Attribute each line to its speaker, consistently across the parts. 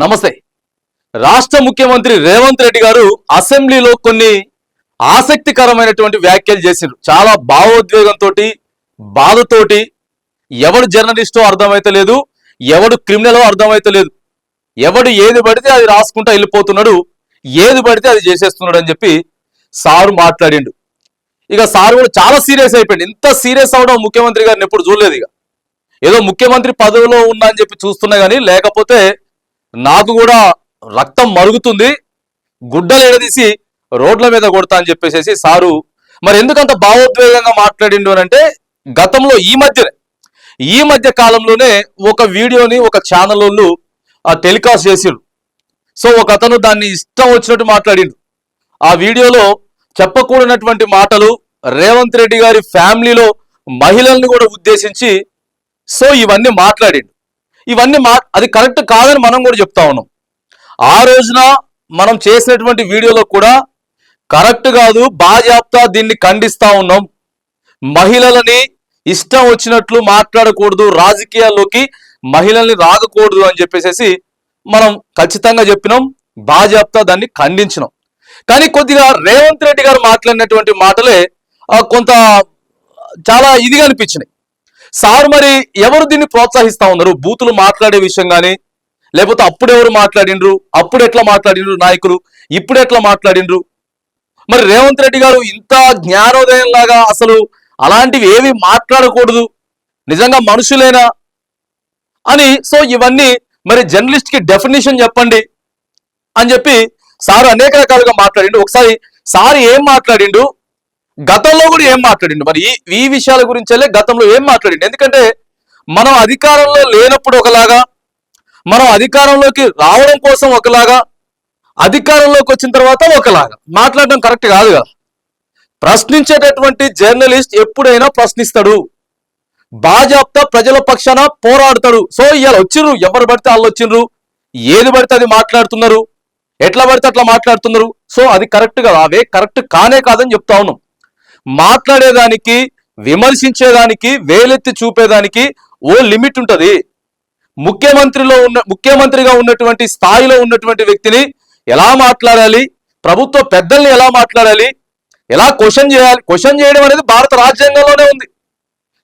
Speaker 1: నమస్తే. రాష్ట్ర ముఖ్యమంత్రి రేవంత్ రెడ్డి గారు అసెంబ్లీలో కొన్ని ఆసక్తికరమైనటువంటి వ్యాఖ్యలు చేసిండ్రు. చాలా భావోద్వేగంతో బాధతోటి ఎవడు జర్నలిస్టో అర్థమైతలేదు ఎవడు క్రిమినలో అర్థమైతలేదు ఎవడు ఏది పడితే అది రాసుకుంటా వెళ్ళిపోతున్నాడు ఏది పడితే అది చేసేస్తున్నాడు అని చెప్పి సారు మాట్లాడిండు. ఇక సారు కూడా చాలా సీరియస్ అయిపోయింది ఇంత సీరియస్ అవడం ముఖ్యమంత్రి గారిని ఎప్పుడు చూడలేదు ఇక. ఏదో ముఖ్యమంత్రి పదవిలో ఉన్నా అని చెప్పి చూస్తున్నా కానీ లేకపోతే నాకు కూడా రక్తం మరుగుతుంది గుడ్డలు ఎడదీసి రోడ్ల మీద కొడతా అని చెప్పేసి సారు మరి ఎందుకంత భావోద్వేగంగా మాట్లాడిండు అని అంటే గతంలో ఈ మధ్యనే ఈ మధ్య కాలంలోనే ఒక వీడియోని ఒక ఛానల్ వాళ్ళు టెలికాస్ట్ చేసిండు. సో ఒక అతను దాన్ని ఇష్టం వచ్చినట్టు మాట్లాడిండు. ఆ వీడియోలో చెప్పకూడనటువంటి మాటలు రేవంత్ రెడ్డి గారి ఫ్యామిలీలో మహిళల్ని కూడా ఉద్దేశించి సో ఇవన్నీ మాట్లాడిండు. ఇవన్నీ మా అది కరెక్ట్ కాదని మనం కూడా చెప్తా ఉన్నాం. ఆ రోజున మనం చేసినటువంటి వీడియోలో కూడా కరెక్ట్ కాదు బాజాప్తా దీన్ని ఖండిస్తా ఉన్నాం. మహిళలని ఇష్టం వచ్చినట్లు మాట్లాడకూడదు రాజకీయాల్లోకి మహిళల్ని రాగకూడదు అని చెప్పేసి మనం ఖచ్చితంగా చెప్పినాం బాజాప్తా దాన్ని ఖండించినాం. కానీ కొద్దిగా రేవంత్ రెడ్డి గారు మాట్లాడినటువంటి మాటలే కొంత చాలా ఇదిగా అనిపించినాయి. సార్ మరి ఎవరు దీన్ని ప్రోత్సహిస్తా ఉన్నారు? బూతులు మాట్లాడే విషయం కానీ లేకపోతే అప్పుడు ఎవరు మాట్లాడిండ్రు? అప్పుడు ఎట్లా మాట్లాడిండ్రు నాయకులు? ఇప్పుడు ఎట్లా మాట్లాడిండ్రు? మరి రేవంత్ రెడ్డి గారు ఇంత జ్ఞానోదయం లాగా అసలు అలాంటివి ఏవి మాట్లాడకూడదు. నిజంగా మనుషులేనా? అని సో ఇవన్నీ మరి జర్నలిస్ట్కి డెఫినేషన్ చెప్పండి అని చెప్పి సార్ అనేక రకాలుగా మాట్లాడిండు. ఒకసారి సార్ ఏం మాట్లాడిండు? గతంలో కూడా ఏం మాట్లాడిండు? మరి ఈ విషయాల గురించే గతంలో ఏం మాట్లాడిండు? ఎందుకంటే మనం అధికారంలో లేనప్పుడు ఒకలాగా మనం అధికారంలోకి రావడం కోసం ఒకలాగా అధికారంలోకి వచ్చిన తర్వాత ఒకలాగా. మాట్లాడడం కరెక్ట్ కాదు కదా? ప్రశ్నించేటటువంటి జర్నలిస్ట్ ఎప్పుడైనా ప్రశ్నిస్తాడు. బాజాప్తా ప్రజల పక్షాన పోరాడతాడు. సో ఇవాళ వచ్చిర్రు. ఎవరు పడితే వాళ్ళు వచ్చిండ్రు ఏది పడితే అది మాట్లాడుతున్నారు. ఎట్లా పడితే అట్లా మాట్లాడుతున్నారు. సో అది కరెక్ట్ కదా? అవే కరెక్ట్ కానే కాదని చెప్తా ఉన్నాం. మాట్లాడేదానికి విమర్శించేదానికి వేలెత్తి చూపేదానికి ఓ లిమిట్ ఉంటుంది. ముఖ్యమంత్రిలో ఉన్న ముఖ్యమంత్రిగా ఉన్నటువంటి స్థాయిలో ఉన్నటువంటి వ్యక్తిని ఎలా మాట్లాడాలి? ప్రభుత్వ పెద్దల్ని ఎలా మాట్లాడాలి? ఎలా క్వశ్చన్ చేయాలి? క్వశ్చన్ చేయడం అనేది భారత రాజ్యాంగంలోనే ఉంది.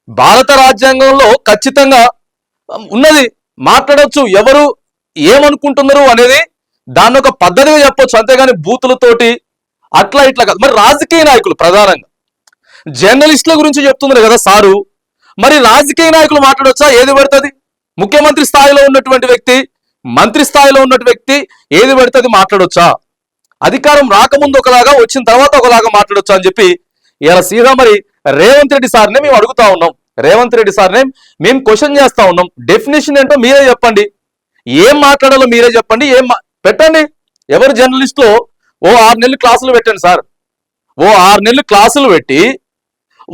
Speaker 1: భారత రాజ్యాంగంలో ఖచ్చితంగా ఉన్నది. మాట్లాడవచ్చు ఎవరు ఏమనుకుంటున్నారు అనేది దాన్ని ఒక పద్ధతిగా చెప్పొచ్చు. అంతేగాని బూతులతోటి అట్లా ఇట్లా కాదు. మరి రాజకీయ నాయకులు ప్రధానంగా జర్నలిస్టుల గురించి చెప్తున్నారు కదా సారు. మరి రాజకీయ నాయకులు మాట్లాడొచ్చా? ఏది పడుతుంది? ముఖ్యమంత్రి స్థాయిలో ఉన్నటువంటి వ్యక్తి మంత్రి స్థాయిలో ఉన్నటువంటి వ్యక్తి ఏది పడుతుంది మాట్లాడొచ్చా? అధికారం రాకముందు ఒకలాగా వచ్చిన తర్వాత ఒకలాగా మాట్లాడొచ్చా అని చెప్పి ఇలా సీదా మరి రేవంత్ రెడ్డి సార్నే మేము అడుగుతా ఉన్నాం. రేవంత్ రెడ్డి సార్నే మేము క్వశ్చన్ చేస్తా ఉన్నాం. డెఫినేషన్ ఏంటో మీరే చెప్పండి. ఏం మాట్లాడాలో మీరే చెప్పండి. ఏం పెట్టండి. ఎవరు జర్నలిస్ట్లో ఓ ఆరు నెలలు క్లాసులు పెట్టండి సార్. ఓ ఆరు నెలలు క్లాసులు పెట్టి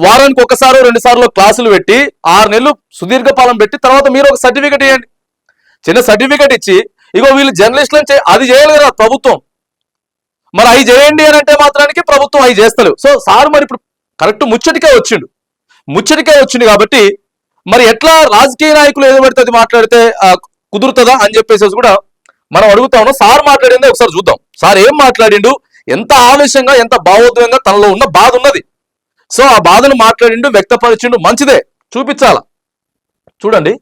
Speaker 1: వారానికి ఒకసారి రెండు సార్లు క్లాసులు పెట్టి ఆరు నెలలు సుదీర్ఘ పాలన పెట్టి తర్వాత మీరు ఒక సర్టిఫికెట్ ఇవ్వండి చిన్న సర్టిఫికెట్ ఇచ్చి ఇగో వీళ్ళు జర్నలిస్టులను అది చేయాలి కదా ప్రభుత్వం. మరి అవి చేయండి అని అంటే మాత్రానికి ప్రభుత్వం అవి చేస్తలేవు సో సార్ మరి ఇప్పుడు కరెక్ట్ ముచ్చటికే వచ్చిండు. ముచ్చటికే వచ్చింది కాబట్టి మరి ఎట్లా రాజకీయ నాయకులు ఏదో పడితే అది మాట్లాడితే కుదురుతుందా అని చెప్పేసి కూడా మనం అడుగుతా ఉన్నాం. సార్ మాట్లాడిందే ఒకసారి చూద్దాం. సార్ ఏం మాట్లాడిండు? ఎంత ఆవేశంగా ఎంత భావోద్వేగంగా తనలో ఉన్న బాధ ఉన్నది. సో ఆ బాధను మాట్లాడిండు వ్యక్తపరిచిండు. మంచిదే. చూపించాల? చూడండి.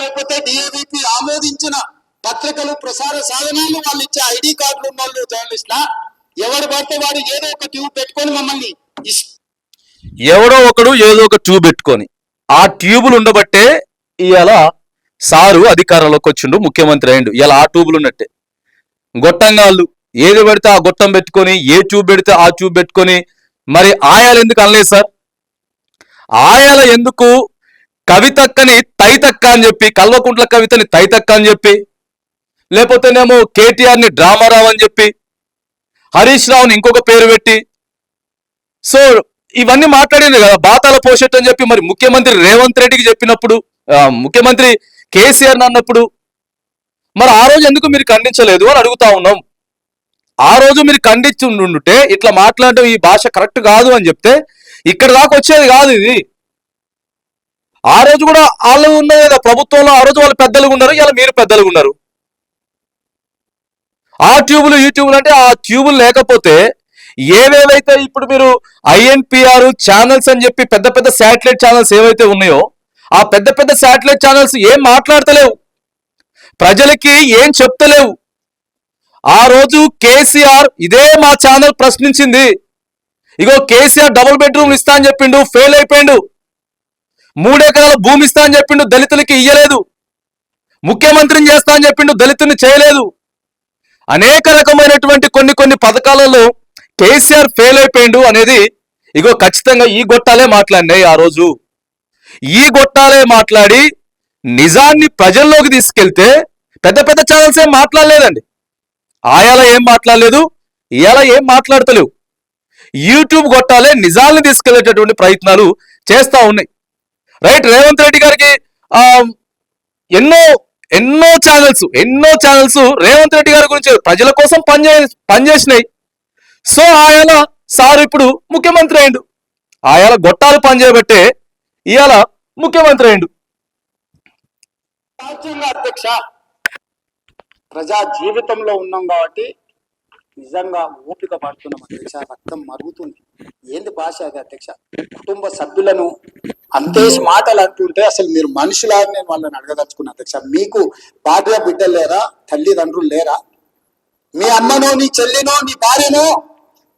Speaker 2: లేకపోతే ఆమోదించిన పత్రికలు ప్రసార సాధనాలు వాళ్ళు ఇచ్చే ఐడి కార్డులు ఉన్న వాళ్ళు జర్నలిస్టుల ఎవరు పడితే వాడు ఏదో ఒక ట్యూబ్ పెట్టుకొని మమ్మల్ని
Speaker 1: ఎవడో ఒకడు ఏదో ఒక ట్యూబ్ పెట్టుకొని. ఆ ట్యూబులు ఉండబట్టే ఇవాళ సారు అధికారంలోకి వచ్చిండు ముఖ్యమంత్రి అయిండు ఇలా ఆ ట్యూబులు ఉన్నట్టే. గొట్టంగాళ్ళు. ఏది పెడితే ఆ గొట్టం పెట్టుకొని ఏ చూపు పెడితే ఆ చూపు పెట్టుకొని. మరి ఆయాలు ఎందుకు అనలేదు సార్? ఆయాల ఎందుకు కవితక్కని తైతక్క అని చెప్పి కల్వకుంట్ల కవితని తైతక్క అని చెప్పి లేకపోతేనేమో కేటీఆర్ని డ్రామారావు అని చెప్పి హరీష్ రావుని ఇంకొక పేరు పెట్టి. సో ఇవన్నీ మాట్లాడింది కదా బాతాల పోషెట్ అని చెప్పి మరి ముఖ్యమంత్రి రేవంత్ రెడ్డికి చెప్పినప్పుడు ముఖ్యమంత్రి కేసీఆర్ అన్నప్పుడు మరి ఆ రోజు ఎందుకు మీరు ఖండించలేదు అని అడుగుతా ఉన్నాం. ఆ రోజు మీరు ఖండించి ఉండుంటే ఇట్లా మాట్లాడటం ఈ భాష కరెక్ట్ కాదు అని చెప్తే ఇక్కడ దాకా వచ్చేది కాదు ఇది. ఆ రోజు కూడా వాళ్ళు ఉన్నది కదా ప్రభుత్వంలో ఆ రోజు వాళ్ళు పెద్దలుగా ఉన్నారు ఇలా మీరు పెద్దలుగా ఉన్నారు. ఆ ట్యూబులు ఈ ట్యూబులు అంటే ఆ ట్యూబులు లేకపోతే ఏవేవైతే ఇప్పుడు మీరు ఐఎన్పిఆర్ ఛానల్స్ అని చెప్పి పెద్ద పెద్ద శాటిలైట్ ఛానల్స్ ఏవైతే ఉన్నాయో ఆ పెద్ద పెద్ద శాటిలైట్ ఛానల్స్ ఏం మాట్లాడతలేవు. ప్రజలకి ఏం చెప్తలేవు. ఆ రోజు కేసీఆర్ ఇదే మా ఛానల్ ప్రశ్నించింది. ఇగో కేసీఆర్ డబుల్ బెడ్రూమ్ ఇస్తా అని చెప్పిండు ఫెయిల్ అయిపోయిండు. మూడెకరాల భూమి ఇస్తా అని చెప్పిండు దళితులకి ఇయ్యలేదు. ముఖ్యమంత్రిని చేస్తా అని చెప్పిండు దళితుని చేయలేదు. అనేక రకమైనటువంటి కొన్ని కొన్ని పథకాలలో కేసీఆర్ ఫెయిల్ అయిపోయిండు అనేది ఇగో ఖచ్చితంగా ఈ గొట్టాలే మాట్లాడినాయి ఆ రోజు. ఈ గొట్టాలే మాట్లాడి నిజాన్ని ప్రజల్లోకి తీసుకెళ్తే పెద్ద పెద్ద ఛానల్స్ ఏం మాట్లాడలేదండి. ఆయాల ఏం మాట్లాడలేదు ఇయాల ఏం మాట్లాడతలేవు. యూట్యూబ్ గొట్టాలే నిజాల్ని తీసుకెళ్ళేటటువంటి ప్రయత్నాలు చేస్తూ ఉన్నాయి. రైట్ రేవంత్ రెడ్డి గారికి ఎన్నో ఎన్నో ఛానల్స్ ఎన్నో ఛానల్స్ రేవంత్ రెడ్డి గారి గురించి ప్రజల కోసం పనిచే పనిచేసినాయి సో ఆయన సార్ ఇప్పుడు ముఖ్యమంత్రి అయిండు. ఆయన గొట్టాలు పనిచేయబట్టే ఇవాళ ముఖ్యమంత్రి అయిండు.
Speaker 2: రాజ్యాంగ అధ్యక్ష. ప్రజా జీవితంలో ఉన్నాం కాబట్టి నిజంగా ఓపిక పడుతున్నాం అధ్యక్ష రక్తం మరుగుతుంది. ఏంది భాష అది అధ్యక్ష? కుటుంబ సభ్యులను అంతేసి మాటలు అంటుంటే అసలు మీరు మనుషులా నేను వాళ్ళని అడగదలుచుకున్నా అధ్యక్ష మీకు భార్య బిడ్డలు లేరా తల్లిదండ్రులు లేరా? మీ అమ్మనో నీ చెల్లినో నీ భార్యనో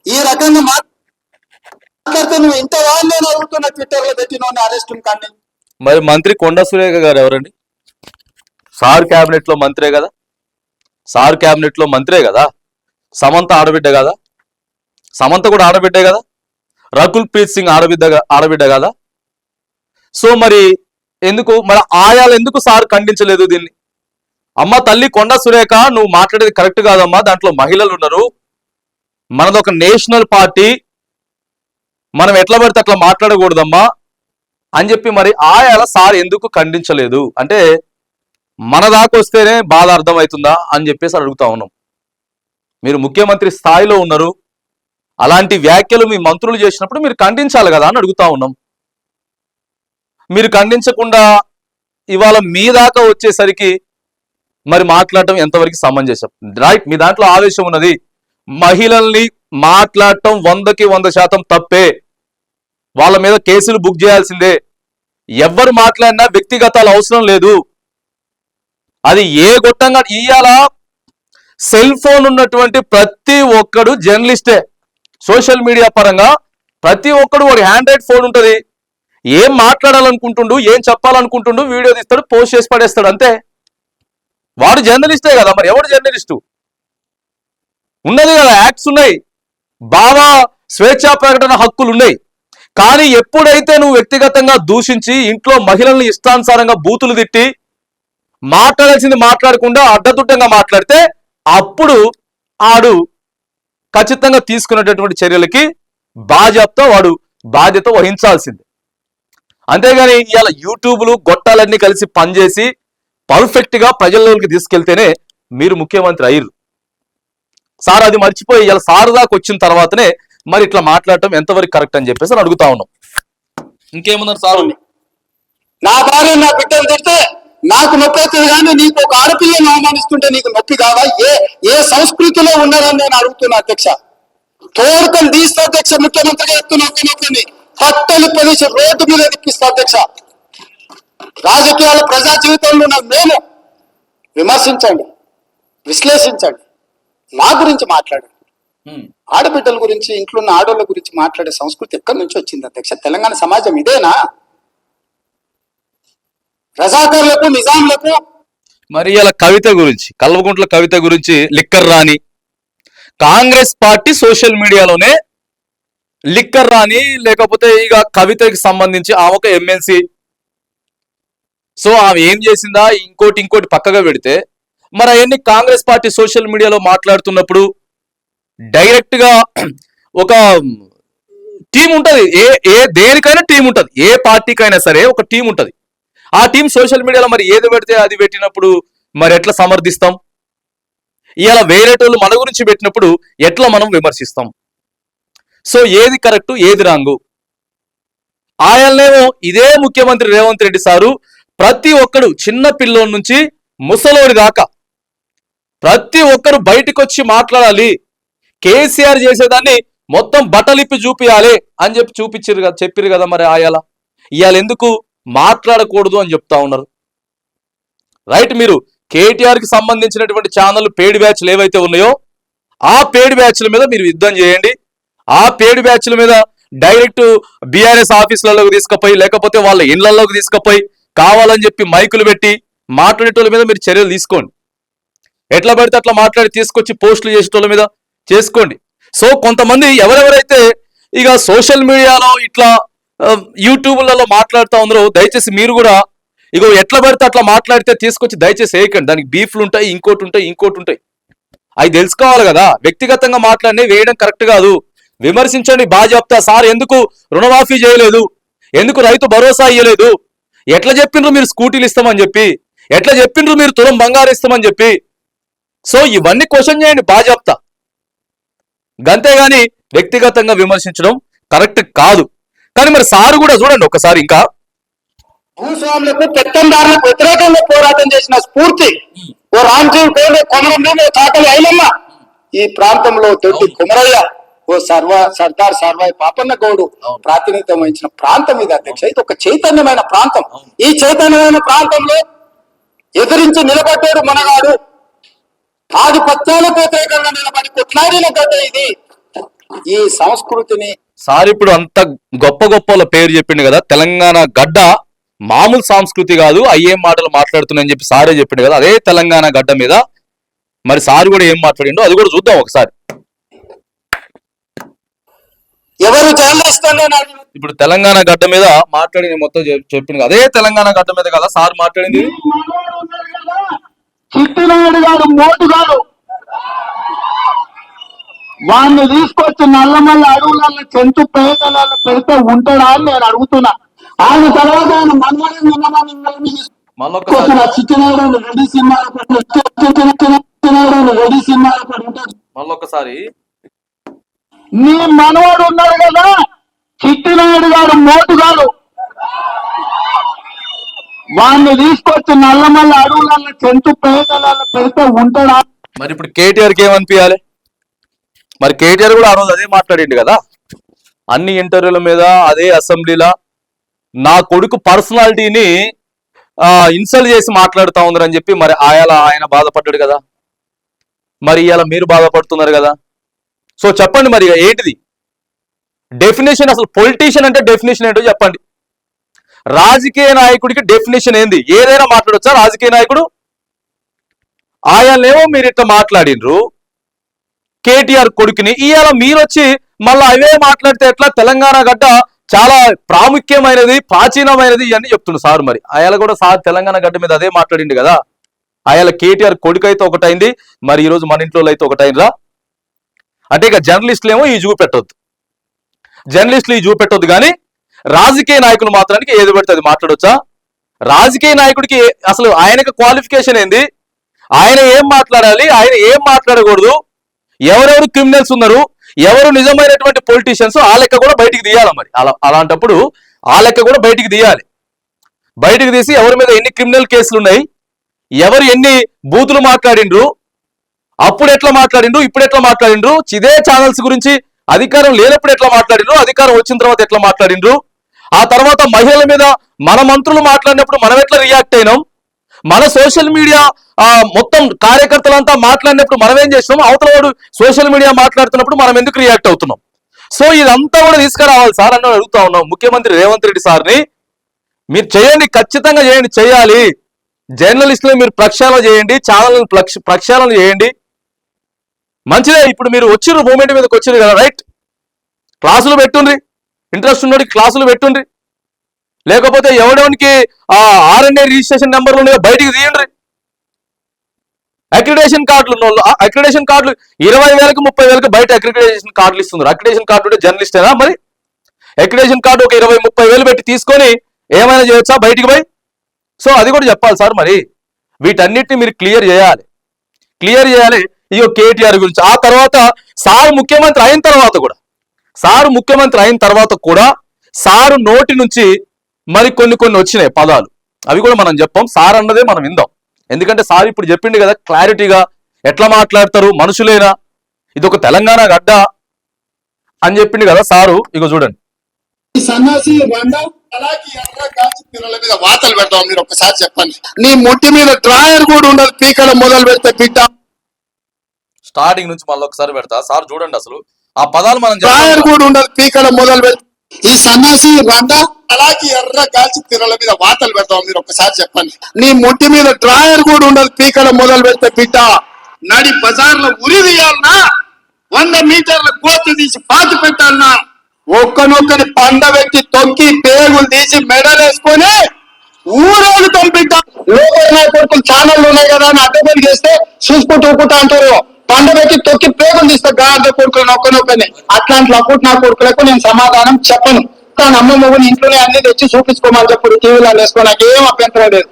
Speaker 2: ఈ రకంగా మాట్లాడితే నువ్వు ఇంత వాళ్ళు నేను అడుగుతున్నా ట్విట్టర్లో పెట్టినో అరెస్ట్ కానీ.
Speaker 1: మరి మంత్రి కొండ సురేఖ గారు ఎవరండి? సార్ క్యాబినెట్లో మంత్రే కదా? సార్ క్యాబినెట్లో మంత్రే కదా? సమంత ఆడబిడ్డ కదా? సమంత కూడా ఆడబిడ్డే కదా? రకుల్ ప్రీత్ సింగ్ ఆడబిడ్డ ఆడబిడ్డ కదా? సో మరి ఎందుకు? మరి ఆయాలు ఎందుకు సార్ ఖండించలేదు దీన్ని? అమ్మ తల్లి కొండ సురేఖ నువ్వు మాట్లాడేది కరెక్ట్ కాదమ్మా. దాంట్లో మహిళలు ఉన్నారు. మనది ఒక నేషనల్ పార్టీ. మనం ఎట్లా పడితే అట్లా మాట్లాడకూడదమ్మా. అని చెప్పి మరి ఆయాల సార్ ఎందుకు ఖండించలేదు? అంటే మన దాకా వస్తేనే బాధ అర్థమవుతుందా అని చెప్పేసి అడుగుతా ఉన్నాం. మీరు ముఖ్యమంత్రి స్థాయిలో ఉన్నారు. అలాంటి వ్యాఖ్యలు మీ మంత్రులు చేసినప్పుడు మీరు ఖండించాలి కదా అని అడుగుతా ఉన్నాం. మీరు ఖండించకుండా ఇవాళ మీ దాకా వచ్చేసరికి మరి మాట్లాడటం ఎంతవరకు సమంజసం? రైట్ మీ దాంట్లో ఆవేశం ఉన్నది. మహిళల్ని మాట్లాడటం వందకి వంద శాతం తప్పే. వాళ్ళ మీద కేసులు బుక్ చేయాల్సిందే. ఎవరు మాట్లాడినా వ్యక్తిగతాలు అవసరం లేదు. అది ఏ గొట్టంగా ఇవాళ సెల్ ఫోన్ ఉన్నటువంటి ప్రతి ఒక్కడు జర్నలిస్టే. సోషల్ మీడియా పరంగా ప్రతి ఒక్కడు వాడి హ్యాండ్రైడ్ ఫోన్ ఉంటుంది. ఏం మాట్లాడాలనుకుంటుండు ఏం చెప్పాలనుకుంటుండు వీడియో తీస్తాడు పోస్ట్ చేసి పడేస్తాడు అంతే. వాడు జర్నలిస్టే కదా మరి ఎవడు జర్నలిస్టు? ఉన్నది కదా యాక్ట్స్ ఉన్నాయి. బాగా స్వేచ్ఛా ప్రకటన హక్కులు ఉన్నాయి. కానీ ఎప్పుడైతే నువ్వు వ్యక్తిగతంగా దూషించి ఇంట్లో మహిళల్ని ఇష్టానుసారంగా బూతులు తిట్టి మాట్లాడాల్సింది మాట్లాడకుండా అడ్డదుడ్డంగా మాట్లాడితే అప్పుడు ఆడు ఖచ్చితంగా తీసుకునేటటువంటి చర్యలకి బాధ్యత వాడు బాధ్యత వహించాల్సిందే. అంతేగాని ఇవాళ యూట్యూబ్లు గొట్టాలన్నీ కలిసి పనిచేసి పర్ఫెక్ట్గా ప్రజల్లోకి తీసుకెళ్తేనే మీరు ముఖ్యమంత్రి అయ్యారు సార్ అది మర్చిపోయి ఇలా సార్ దాకా వచ్చిన తర్వాతనే మరి ఇట్లా మాట్లాడటం ఎంతవరకు కరెక్ట్ అని చెప్పేసి అని అడుగుతా ఉన్నాం. ఇంకేమన్నారు సార్?
Speaker 2: నా భార్య నా బిడ్డలు తిడితే నాకు నొప్పి అవుతుంది కానీ నీకు ఒక ఆడపిల్లని అవమానిస్తుంటే నీకు నొప్పి కావా? ఏ ఏ సంస్కృతిలో ఉన్నదని నేను అడుగుతున్నా అధ్యక్ష. తోడుకొని తీస్తా అధ్యక్ష ముఖ్యమంత్రిగా ఎత్తున్న ఒక నొప్పిని. పట్టలు ప్రదేశం రోడ్డు మీద ఎక్కిస్తా అధ్యక్ష. రాజకీయాల ప్రజా జీవితంలో ఉన్న మేము విమర్శించండి విశ్లేషించండి. నా గురించి మాట్లాడండి. ఆడబిడ్డల గురించి ఇంట్లో ఉన్న ఆడోళ్ళ గురించి మాట్లాడే సంస్కృతి ఎక్కడి నుంచి వచ్చింది అధ్యక్ష? తెలంగాణ సమాజం ఇదేనా? రజాకర్లకు నిజాంలకు.
Speaker 1: మరి ఇలా కవిత గురించి కల్వకుంట్ల కవిత గురించి లిక్కర్ రాని కాంగ్రెస్ పార్టీ సోషల్ మీడియాలోనే లిక్కర్ రాని లేకపోతే ఇక కవితకి సంబంధించి ఆమె ఒక ఎమ్మెల్సీ సో ఆమె ఏం చేసిందా? ఇంకోటి ఇంకోటి పక్కగా పెడితే మరి అవన్నీ కాంగ్రెస్ పార్టీ సోషల్ మీడియాలో మాట్లాడుతున్నప్పుడు డైరెక్ట్గా ఒక టీం ఉంటుంది. ఏ ఏ దేనికైనా టీం ఉంటుంది. ఏ పార్టీకైనా సరే ఒక టీం ఉంటుంది. ఆ టీం సోషల్ మీడియాలో మరి ఏది పెడితే అది పెట్టినప్పుడు మరి ఎట్లా సమర్థిస్తాం? ఇలా వేరేటోళ్ళు మన గురించి పెట్టినప్పుడు ఎట్లా మనం విమర్శిస్తాం? సో ఏది కరెక్ట్ ఏది రాంగు? ఆయననేమో ఇదే ముఖ్యమంత్రి రేవంత్ రెడ్డి సారు ప్రతి ఒక్కడు చిన్న పిల్లోడి నుంచి ముసలోడి దాకా ప్రతి ఒక్కరు బయటకు వచ్చి మాట్లాడాలి. కేసీఆర్ చేసేదాన్ని మొత్తం బట్టలిప్పి చూపియాలి అని చెప్పి చూపించారు కదా చెప్పారు కదా మరి ఆయాల ఇవాళ ఎందుకు? మాట్లాడకూడదు అని చెప్తా ఉన్నారు. రైట్ మీరు కేటీఆర్కి సంబంధించినటువంటి ఛానల్ పేడ్ బ్యాచ్లు ఏవైతే ఉన్నాయో ఆ పేడ్ బ్యాచ్ల మీద మీరు యుద్ధం చేయండి. ఆ పేడ్ బ్యాచ్ల మీద డైరెక్ట్ బీఆర్ఎస్ ఆఫీసులలోకి తీసుకుపోయి లేకపోతే వాళ్ళ ఇళ్ళలోకి తీసుకుపోయి కావాలని చెప్పి మైకులు పెట్టి మాట్లాడేటోళ్ళ మీద మీరు చర్యలు తీసుకోండి. ఎట్లా పడితే అట్లా మాట్లాడి తీసుకొచ్చి పోస్టులు చేసేటోళ్ళ మీద చేసుకోండి. సో కొంతమంది ఎవరెవరైతే ఇక సోషల్ మీడియాలో ఇట్లా యూట్యూబ్లలో మాట్లాడుతూ ఉన్నారో. దయచేసి మీరు కూడా ఇగో ఎట్లా పడితే అట్లా మాట్లాడితే తీసుకొచ్చి దయచేసి వేయకండి. దానికి బీఫ్లు ఉంటాయి ఇంకోటి ఉంటాయి ఇంకోటి ఉంటాయి. అవి తెలుసుకోవాలి కదా. వ్యక్తిగతంగా మాట్లాడి వేయడం కరెక్ట్ కాదు. విమర్శించండి బాగా చెప్తా సార్ ఎందుకు రుణమాఫీ చేయలేదు? ఎందుకు రైతు భరోసా ఇయ్యలేదు? ఎట్లా చెప్పిండ్రు మీరు స్కూటీలు ఇస్తామని చెప్పి? ఎట్లా చెప్పిండ్రు మీరు తులం బంగారు ఇస్తామని చెప్పి? సో ఇవన్నీ క్వశ్చన్ చేయండి బాగా చెప్తా గంతేగాని వ్యక్తిగతంగా విమర్శించడం కరెక్ట్ కాదు. కానీ మరి సారు కూడా చూడండి ఒకసారి ఇంకా.
Speaker 2: భూస్వాములకు పెత్తందారులకు వ్యతిరేకంగా పోరాటం చేసిన స్ఫూర్తి ఓ రామ్జీవ్ పేరు కొమరం ఓ తాకలి ఐలమ్మ ఈ ప్రాంతంలో దొడ్డి కుమరయ్య ఓ సర్వ సర్దార్ సర్వాయి పాపన్న గౌడు ప్రాతినిధ్యం వహించిన ప్రాంతం ఇది అధ్యక్ష. ఇది ఒక చైతన్యమైన ప్రాంతం. ఈ చైతన్యమైన ప్రాంతంలో ఎదిరించి నిలబడ్డాడు మనగాడు. ఆధిపత్యాలకు వ్యతిరేకంగా నిలబడి కొట్లాడిన గడ్డ ఇది. ఈ సంస్కృతిని
Speaker 1: సార్ ఇప్పుడు అంత గొప్ప గొప్పల పేరు చెప్పిండు కదా తెలంగాణ గడ్డ మామూలు సంస్కృతి కాదు అయ్యేం మాటలు మాట్లాడుతున్నాయని చెప్పి సారే చెప్పిండు కదా అదే తెలంగాణ గడ్డ మీద మరి సార్ కూడా ఏం మాట్లాడిండో అది కూడా చూద్దాం ఒకసారి.
Speaker 2: ఎవరు
Speaker 1: ఇప్పుడు తెలంగాణ గడ్డ మీద మాట్లాడింది మొత్తం చెప్- చెప్పిండు కదా. అదే తెలంగాణ గడ్డ మీద కదా సార్ మాట్లాడింది?
Speaker 3: చిట్టినాయుడు గారు మోటుగాడు వాడిని తీసుకొచ్చి నల్లమల్ల అడవులలో చెంతు పేటలలో పెడితే ఉంటాడా అని నేను అడుగుతున్నా. ఆయన తర్వాత ఆయన మనమని
Speaker 1: మళ్ళొకసారి.
Speaker 3: రెడ్డి సినిమాలో రెడ్డి సినిమాలో
Speaker 1: మళ్ళొకసారి.
Speaker 3: నీ మనవాడు ఉన్నాడు కదా చిట్టినాయుడు గారు మోటుగాడు వాడిని తీసుకొచ్చి నల్లమల్ల అడవులలో చెంతు పేటలలో పెడితే ఉంటాడా?
Speaker 1: మరి ఇప్పుడు కేటీఆర్కి ఏమనిపించాలి మరి కేటీఆర్ కూడా ఆ రోజు అదే మాట్లాడిండు కదా? అన్ని ఇంటర్వ్యూల మీద అదే అసెంబ్లీలో నా కొడుకు పర్సనాలిటీని ఇన్సల్ట్ చేసి మాట్లాడుతూ ఉందని చెప్పి మరి ఆయన ఆయన బాధపడ్డాడు కదా? మరి ఇలా మీరు బాధపడుతున్నారు కదా? సో చెప్పండి మరి ఇక ఏంటిది? డెఫినేషన్ అసలు పొలిటీషియన్ అంటే డెఫినేషన్ ఏంటో చెప్పండి. రాజకీయ నాయకుడికి డెఫినేషన్ ఏంది? ఏదైనా మాట్లాడొచ్చా రాజకీయ నాయకుడు? ఆయనేమో మీరు ఇట్లా మాట్లాడినరు. కేటీఆర్ కొడుకుని. ఇవాళ మీరు వచ్చి మళ్ళీ అవే మాట్లాడితే ఎట్లా? తెలంగాణ గడ్డ చాలా ప్రాముఖ్యమైనది ప్రాచీనమైనది ఇవన్నీ చెప్తుండు సార్ మరి. ఆయన కూడా సార్ తెలంగాణ గడ్డ మీద అదే మాట్లాడిండు కదా. ఆయన కేటీఆర్ కొడుకు అయితే ఒకటైంది మరి ఈ రోజు మన ఇంట్లో అయితే ఒకటైనరా అంటే ఇక జర్నలిస్టులు ఏమో ఈ చూపెట్టొద్దు జర్నలిస్టులు ఈ చూపెట్టొద్దు కానీ రాజకీయ నాయకులు మాత్రానికి ఏది పెడితే అది మాట్లాడొచ్చా? రాజకీయ నాయకుడికి అసలు ఆయనకి క్వాలిఫికేషన్ ఏంది? ఆయన ఏం మాట్లాడాలి? ఆయన ఏం మాట్లాడకూడదు? ఎవరెవరు క్రిమినల్స్ ఉన్నారు ఎవరు నిజమైనటువంటి పొలిటీషియన్స్ ఆ లెక్క కూడా బయటికి తీయాలి మరి? అలా అలాంటప్పుడు ఆ లెక్క కూడా బయటికి తీయాలి. బయటికి తీసి ఎవరి మీద ఎన్ని క్రిమినల్ కేసులు ఉన్నాయి ఎవరు ఎన్ని బూతులు మాట్లాడిండ్రు అప్పుడు ఎట్లా మాట్లాడిండ్రు ఇప్పుడు ఎట్లా మాట్లాడిండ్రు ఇదే ఛానల్స్ గురించి అధికారం లేనప్పుడు ఎట్లా మాట్లాడిండ్రు అధికారం వచ్చిన తర్వాత ఎట్లా మాట్లాడిండ్రు ఆ తర్వాత మహిళల మీద మన మంత్రులు మాట్లాడినప్పుడు మనం ఎట్లా రియాక్ట్ అయినాం మన సోషల్ మీడియా మొత్తం కార్యకర్తలంతా మాట్లాడినప్పుడు మనం ఏం చేసినాం అవతల వాడు సోషల్ మీడియా మాట్లాడుతున్నప్పుడు మనం ఎందుకు రియాక్ట్ అవుతున్నాం? సో ఇదంతా కూడా తీసుకురావాలి సార్ అని అడుగుతా ఉన్నాం. ముఖ్యమంత్రి రేవంత్ రెడ్డి సార్ని. మీరు చేయండి ఖచ్చితంగా చేయండి చేయాలి. జర్నలిస్టులు మీరు ప్రక్షాళన చేయండి ఛానల్ని ప్రక్షాళన చేయండి. మంచిదే ఇప్పుడు మీరు వచ్చిర్రు మూమెంట్ మీదకి వచ్చిర్రు కదా రైట్? క్లాసులు పెట్టుండ్రి. ఇంట్రెస్ట్ ఉన్నోడికి క్లాసులు పెట్టుండ్రి. లేకపోతే ఎవడెవనికి ఆ ఆర్ఎన్ఏ రిజిస్ట్రేషన్ నెంబర్లు ఉన్నాయో బయటికి తీయండి. అక్రిడేషన్ కార్డులు అక్రిడేషన్ కార్డులు ఇరవై వేలకు ముప్పై వేలకు బయట అక్రిడేషన్ కార్డులు ఇస్తున్నారు. అక్రిడేషన్ కార్డు ఉంటే జర్నలిస్టేనా మరి? అక్రిడేషన్ కార్డు ఒక ఇరవై ముప్పై వేలు పెట్టి తీసుకొని ఏమైనా చేయొచ్చా? బయటికి పోయి? సో అది కూడా చెప్పాలి సార్ మరి. వీటన్నిటిని మీరు క్లియర్ చేయాలి. క్లియర్ చేయాలి. ఇయో కేటీఆర్ గురించి. ఆ తర్వాత సార్ ముఖ్యమంత్రి అయిన తర్వాత కూడా సార్ ముఖ్యమంత్రి అయిన తర్వాత కూడా సారు నోటి నుంచి మరి కొన్ని కొన్ని వచ్చినాయి పదాలు. అవి కూడా మనం చెప్పాం. సార్ అన్నదే మనం విందాం. ఎందుకంటే సార్ ఇప్పుడు చెప్పిండు కదా క్లారిటీగా. ఎట్లా మాట్లాడతారు? మనుషులేనా? ఇది ఒక తెలంగాణ గడ్డ అని చెప్పిండు కదా సారు. ఇగో చూడండి.
Speaker 2: సన్నాసి మీద వాతలు పెడతాం. మీరు ఒకసారి చెప్పండి. నీ ముట్టి మీద డ్రాయర్ కూడా ఉండదు. పీకడం మొదలు పెడితే బిడ్డ.
Speaker 1: స్టార్టింగ్ నుంచి మళ్ళీ ఒకసారి పెడతా. సార్ చూడండి అసలు. ఆ పదాలు మనం
Speaker 2: డ్రాయర్ కూడా ఉండదు. పీకడం మొదలు పెడితే. ఈ సన్నాసి రండా అలాగే ఎర్ర కాల్చి తిరల మీద వాతలు పెడతాం మీరు ఒకసారి చెప్పండి. నీ ముట్టి మీద డ్రాయర్ కూడా ఉండదు పీకల మొదలు పెడితే బిడ్డ. నడి బజార్లో ఉరి తీయాలన్నా వంద మీటర్ల కోతి తీసి పాతి పెట్టాలన్నా ఒక్కనొక్కని పండబెట్టి తొక్కి పేగులు తీసి మెడలేసుకొని ఊరేగు పంపిట్ట లోకల్ నా కొడుకులు ఛానళ్ళు ఉన్నాయి కదా అని అడ్డపడి చేస్తే చూసుకుంటూ ఊకుంటా అంటారు. పండబెట్టి తొక్కి పేగులు తీస్తా గాంధీ కొడుకులను ఒక్కనొక్కని. అట్లాంటి లప్పుడు నా కొడుకులకు నేను సమాధానం చెప్పను. తన అమ్మ మొగుని ఇంట్లోనే అన్ని తెచ్చి చూపించుకోమని చెప్పు. టీవీలో వేసుకో నాకు ఏం అభ్యంతరం లేదు.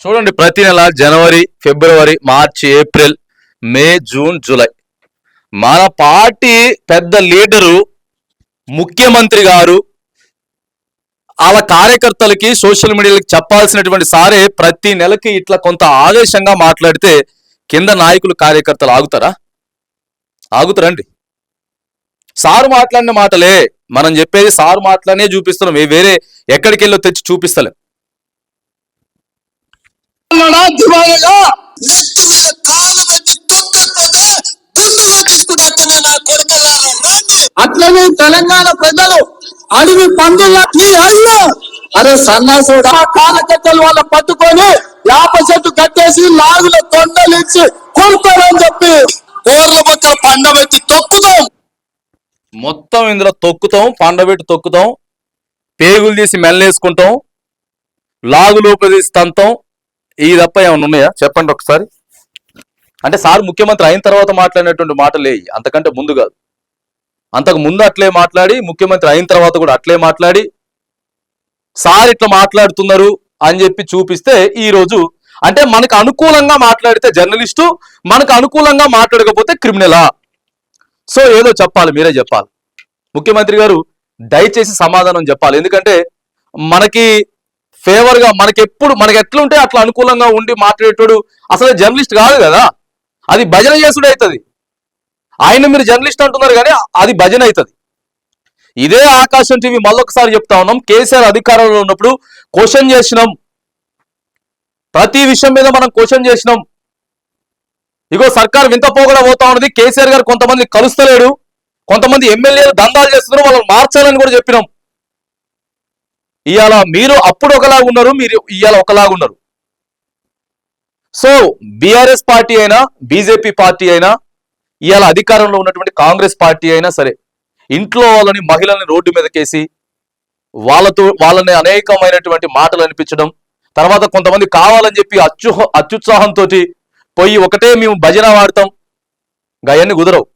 Speaker 1: చూడండి ప్రతి నెల జనవరి ఫిబ్రవరి మార్చి ఏప్రిల్ మే జూన్ జూలై. మన పార్టీ పెద్ద లీడరు ముఖ్యమంత్రి గారు వాళ్ళ కార్యకర్తలకి సోషల్ మీడియాకి చెప్పాల్సినటువంటి సారే ప్రతి నెలకి ఇట్లా కొంత ఆవేశంగా మాట్లాడితే కింద నాయకులు కార్యకర్తలు ఆగుతారా? ఆగుతారండి. సారు మాట్లాడిన మాటలే మనం చెప్పేది సారు మాటలనే చూపిస్తున్నాం. ఏ వేరే ఎక్కడికి వెళ్ళో తెచ్చి చూపిస్తలేం.
Speaker 2: అట్లనే తెలంగాణ ప్రజలు అడవి అయ్యో! అరే సన్నాసుడు! ఆ కాలకట్టలు వాళ్ళ పట్టుకొని యాప చెట్టు కట్టేసి లాగుల తొండలు ఇచ్చి కొడతారని చెప్పి కోర్ల పక్క పండబెట్టి తొక్కుతాం.
Speaker 1: మొత్తం ఇందులో తొక్కుతాం పండబెట్టి తొక్కుతాం పేగులు తీసి మెల్లేసుకుంటాం లాగు లోపల తంతాం. ఈ తప్ప ఏమైనా ఉన్నాయా? చెప్పండి ఒకసారి. అంటే సార్ ముఖ్యమంత్రి అయిన తర్వాత మాట్లాడినటువంటి మాటలే అంతకంటే ముందు కాదు. అంతకు ముందు అట్లే మాట్లాడి ముఖ్యమంత్రి అయిన తర్వాత కూడా అట్లే మాట్లాడి సార్ ఇట్లా మాట్లాడుతున్నారు అని చెప్పి చూపిస్తే ఈరోజు అంటే మనకు అనుకూలంగా మాట్లాడితే జర్నలిస్టు మనకు అనుకూలంగా మాట్లాడకపోతే క్రిమినలా. సో ఏదో చెప్పాలి మీరే చెప్పాలి. ముఖ్యమంత్రి గారు దయచేసి సమాధానం చెప్పాలి. ఎందుకంటే మనకి ఫేవర్గా మనకి ఎప్పుడు మనకి ఎట్లుంటే అట్లా అనుకూలంగా ఉండి మాట్లాడేటోడు అసలు జర్నలిస్ట్ కాదు కదా. అది భజన చేసుడు అవుతుంది ఆయన మీరు జర్నలిస్ట్ అంటున్నారు కానీ అది భజన అవుతుంది ఇదే ఆకాశం టీవీ మళ్ళొకసారి చెప్తా ఉన్నాం. కేసీఆర్ అధికారంలో ఉన్నప్పుడు క్వశ్చన్ చేసినాం. ప్రతి విషయం మీద మనం క్వశ్చన్ చేసినాం. ఇగో సర్కార్ వింత పోగడ పోతా ఉన్నది. కేసీఆర్ గారు కొంతమంది కలుస్తలేడు. కొంతమంది ఎమ్మెల్యేలు దందాలు చేస్తున్నారు. వాళ్ళని మార్చాలని కూడా చెప్పినాం. ఇవాళ మీరు అప్పుడు ఒకలాగా ఉన్నారు. మీరు ఇవాళ ఒకలాగా ఉన్నారు. సో బీఆర్ఎస్ పార్టీ అయినా బీజేపీ పార్టీ అయినా ఇవాళ అధికారంలో ఉన్నటువంటి కాంగ్రెస్ పార్టీ అయినా సరే ఇంట్లో వాళ్ళని మహిళల్ని రోడ్డు మీదకేసి వాళ్ళతో వాళ్ళని అనేకమైనటువంటి మాటలు అనిపించడం తర్వాత కొంతమంది కావాలని చెప్పి అత్యు అత్యుత్సాహంతో పోయి ఒకటే మేము భజన వాడతాం. గయన్ని కుదరవు.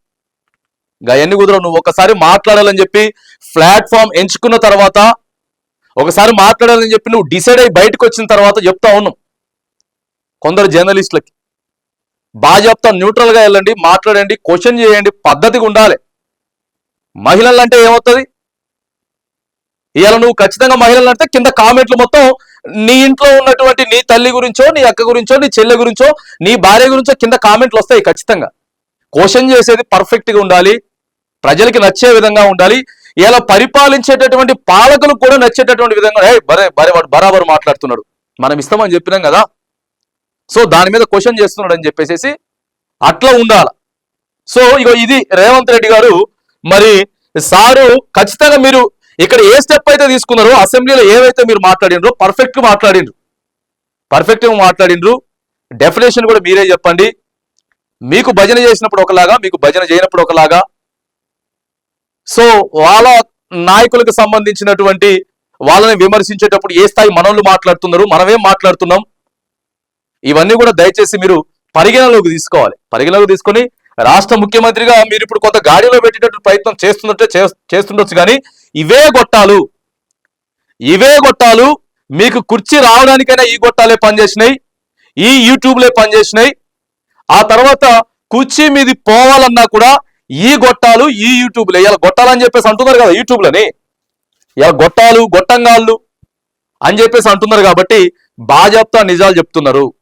Speaker 1: గయన్ని కుదరవు. నువ్వు ఒకసారి మాట్లాడాలని చెప్పి ప్లాట్ఫామ్ ఎంచుకున్న తర్వాత ఒకసారి మాట్లాడాలని చెప్పి నువ్వు డిసైడ్ అయ్యి బయటకు వచ్చిన తర్వాత చెప్తా ఉన్నాం. కొందరు జర్నలిస్టులకి. బాగా చెప్తా న్యూట్రల్గా వెళ్ళండి మాట్లాడండి క్వశ్చన్ చేయండి పద్ధతిగా ఉండాలి. మహిళలు అంటే ఏమవుతుంది? ఇవాళ నువ్వు ఖచ్చితంగా మహిళలు అంటే కింద కామెంట్లు మొత్తం నీ ఇంట్లో ఉన్నటువంటి నీ తల్లి గురించో నీ అక్క గురించో నీ చెల్లె గురించో నీ భార్య గురించో కింద కామెంట్లు వస్తాయి ఖచ్చితంగా. క్వశ్చన్ చేసేది పర్ఫెక్ట్గా ఉండాలి. ప్రజలకి నచ్చే విధంగా ఉండాలి. ఇలా పరిపాలించేటటువంటి పాలకులకు కూడా నచ్చేటటువంటి విధంగా ఏ బరే బరే వాడు బరాబర్ మాట్లాడుతున్నాడు. మనం ఇస్తామని చెప్పినాం కదా. సో దాని మీద క్వశ్చన్ చేస్తున్నాడు అని చెప్పేసి అట్లా ఉండాలి. సో ఇగో ఇది రేవంత్ రెడ్డి గారు మరి సారు ఖచ్చితంగా మీరు ఇక్కడ ఏ స్టెప్ అయితే తీసుకున్నారో అసెంబ్లీలో ఏవైతే మీరు మాట్లాడిండ్రో పర్ఫెక్ట్గా మాట్లాడిండ్రు పర్ఫెక్ట్గా మాట్లాడిండ్రు డెఫినేషన్ కూడా మీరే చెప్పండి. మీకు భజన చేసినప్పుడు ఒకలాగా మీకు భజన చేయనప్పుడు ఒకలాగా. సో వాళ్ళ నాయకులకు సంబంధించినటువంటి వాళ్ళని విమర్శించేటప్పుడు ఏ స్థాయి మనోళ్ళు మాట్లాడుతున్నారు మనమేం మాట్లాడుతున్నాం? ఇవన్నీ కూడా దయచేసి మీరు పరిగణలోకి తీసుకోవాలి. పరిగణలోకి తీసుకొని రాష్ట్ర ముఖ్యమంత్రిగా మీరు ఇప్పుడు కొంత గాడిలో పెట్టేటట్టు ప్రయత్నం చేస్తున్నట్టే చే- చేస్తుండొచ్చు కానీ ఇవే గొట్టాలు. ఇవే గొట్టాలు. మీకు కుర్చీ రావడానికైనా ఈ గొట్టాలే పనిచేసినాయి. ఈ యూట్యూబ్లే పనిచేసినాయి. ఆ తర్వాత కుర్చీ మీది పోవాలన్నా కూడా ఈ గొట్టాలు ఈ యూట్యూబ్లో. ఇలా గొట్టాలని చెప్పేసి అంటున్నారు కదా యూట్యూబ్లని. ఇలా గొట్టాలు గొట్టంగాళ్ళు అని చెప్పేసి అంటున్నారు కాబట్టి బాజాప్తా నిజాలు చెప్తున్నారు.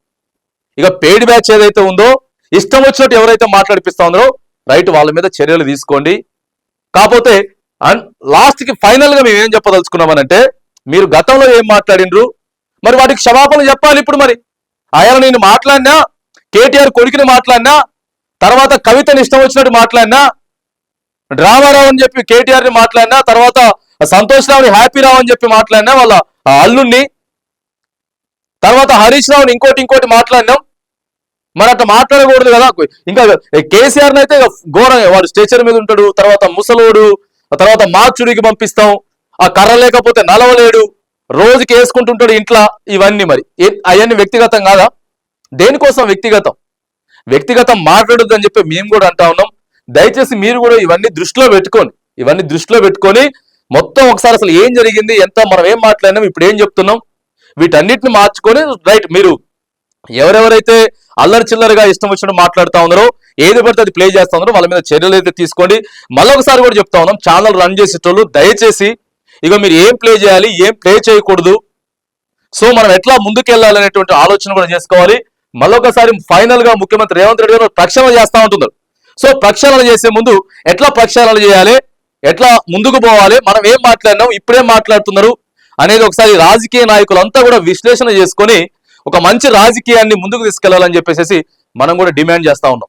Speaker 1: ఇక పెయిడ్ బ్యాచ్ ఏదైతే ఉందో ఇష్టం వచ్చినట్టు ఎవరైతే మాట్లాడిపిస్తా ఉన్నారో రైట్ వాళ్ళ మీద చర్యలు తీసుకోండి. కాకపోతే అండ్ లాస్ట్కి ఫైనల్గా మేము ఏం చెప్పదలుచుకున్నామనంటే మీరు గతంలో ఏం మాట్లాడిండ్రు మరి వాటికి క్షమాపణ చెప్పాలి ఇప్పుడు మరి. ఆయన నేను మాట్లాడినా కేటీఆర్ కొడుకుని మాట్లాడినా తర్వాత కవితని ఇష్టం వచ్చినట్టు మాట్లాడినా డ్రామారావు అని చెప్పి కేటీఆర్ని మాట్లాడినా తర్వాత సంతోష్ రావుని హ్యాపీ రావు అని చెప్పి మాట్లాడినా వాళ్ళ అల్లుణ్ణి తర్వాత హరీష్ రావుని ఇంకోటి ఇంకోటి మాట్లాడినాం. మరి అట్లా మాట్లాడకూడదు కదా. ఇంకా కేసీఆర్ అయితే ఘోరంగా వాడు స్టేచర్ మీద ఉంటాడు తర్వాత ముసలోడు ఆ తర్వాత మార్చుడికి పంపిస్తాం ఆ కర్ర లేకపోతే నలవలేడు రోజుకి వేసుకుంటుంటాడు ఇంట్లో ఇవన్నీ మరి. అవన్నీ వ్యక్తిగతం కాదా? దేనికోసం వ్యక్తిగతం? వ్యక్తిగతం మాట్లాడొద్దు అని చెప్పి మేము కూడా అంటా ఉన్నాం. దయచేసి మీరు కూడా ఇవన్నీ దృష్టిలో పెట్టుకోండి ఇవన్నీ దృష్టిలో పెట్టుకొని మొత్తం ఒకసారి అసలు ఏం జరిగింది ఎంత మనం ఏం మాట్లాడినాం ఇప్పుడు ఏం చెప్తున్నాం వీటన్నిటిని మార్చుకొని రైట్ మీరు ఎవరెవరైతే అల్లరి చిల్లరగా ఇష్టం వచ్చినట్టు మాట్లాడుతా ఉన్నారో ఏది పడితే అది ప్లే చేస్తా ఉన్నారో వాళ్ళ మీద చర్యలు అయితే తీసుకోండి. మళ్ళొకసారి కూడా చెప్తా ఉన్నాం ఛానల్ రన్ చేసేటోళ్ళు దయచేసి ఇక మీరు ఏం ప్లే చేయాలి ఏం ప్లే చేయకూడదు. సో మనం ఎట్లా ముందుకెళ్ళాలి అనేటువంటి ఆలోచన కూడా చేసుకోవాలి. మళ్ళొకసారి ఫైనల్గా ముఖ్యమంత్రి రేవంత్ రెడ్డి గారు ప్రక్షాళన చేస్తూ ఉంటున్నారు. సో ప్రక్షాళన చేసే ముందు ఎట్లా ప్రక్షాళన చేయాలి ఎట్లా ముందుకు పోవాలి మనం ఏం మాట్లాడినాం ఇప్పుడేం మాట్లాడుతున్నారు అనేది ఒకసారి రాజకీయ నాయకులంతా కూడా విశ్లేషణ చేసుకొని ఒక మంచి రాజకీయాన్ని ముందుకు తీసుకెళ్ళాలని చెప్పేసి మనం కూడా డిమాండ్ చేస్తా ఉన్నాం.